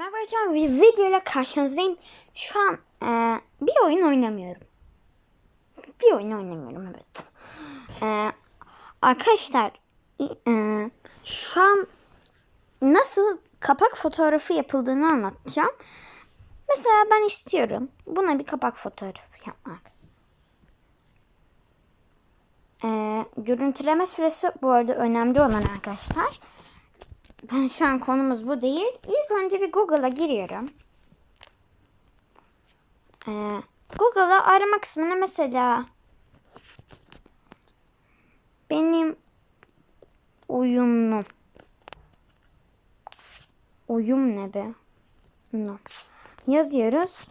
Merhaba arkadaşlar bir video ile karşınızdayım. Şu an e, bir oyun oynamıyorum. Bir oyun oynamıyorum evet. E, arkadaşlar e, şu an nasıl kapak fotoğrafı yapıldığını anlatacağım. Mesela ben istiyorum buna bir kapak fotoğrafı yapmak. E, görüntüleme süresi bu arada önemli olan arkadaşlar. Ben şu an konumuz bu değil. İlk önce bir Google'a giriyorum. Ee, Google'a arama kısmına mesela benim uyumlu uyum ne be? No. Yazıyoruz.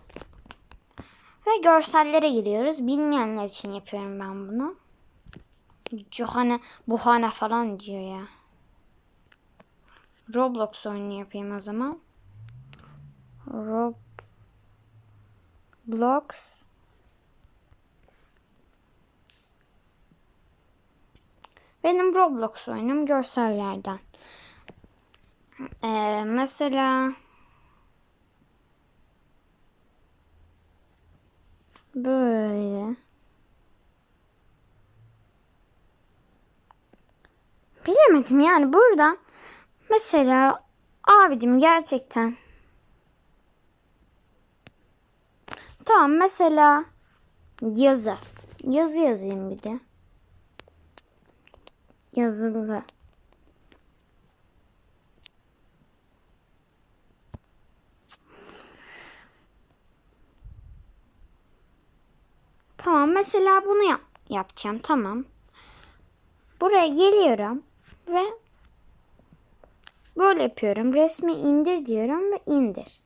Ve görsellere giriyoruz. Bilmeyenler için yapıyorum ben bunu. Johane, buhane falan diyor ya. Roblox oyunu yapayım o zaman. Roblox Benim Roblox oyunum görsellerden. Ee, mesela böyle bilemedim yani burada Mesela abicim gerçekten. Tamam mesela yazı. Yazı yazayım bir de. Yazılı. Tamam mesela bunu yap yapacağım tamam. Buraya geliyorum ve Böyle yapıyorum. Resmi indir diyorum ve indir.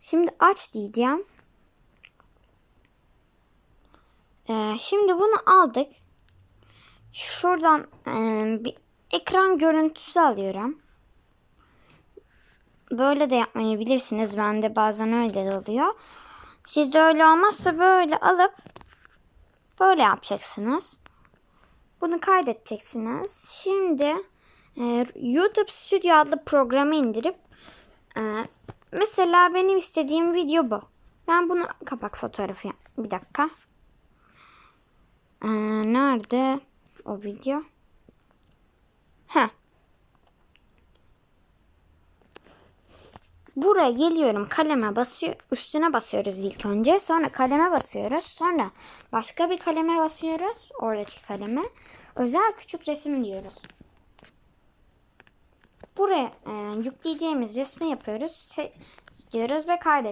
Şimdi aç diyeceğim. Ee, şimdi bunu aldık. Şuradan e, bir ekran görüntüsü alıyorum. Böyle de yapmayabilirsiniz. Bende bazen öyle de oluyor. Sizde öyle olmazsa böyle alıp böyle yapacaksınız. Bunu kaydedeceksiniz. Şimdi ee, YouTube Studio adlı programı indirip e, mesela benim istediğim video bu. Ben bunu kapak fotoğrafı. Bir dakika. Ee, nerede o video? Ha. Buraya geliyorum kaleme basıyor üstüne basıyoruz ilk önce sonra kaleme basıyoruz sonra başka bir kaleme basıyoruz oradaki kaleme özel küçük resim diyoruz buraya e, yükleyeceğimiz resmi yapıyoruz. Se diyoruz ve kaydet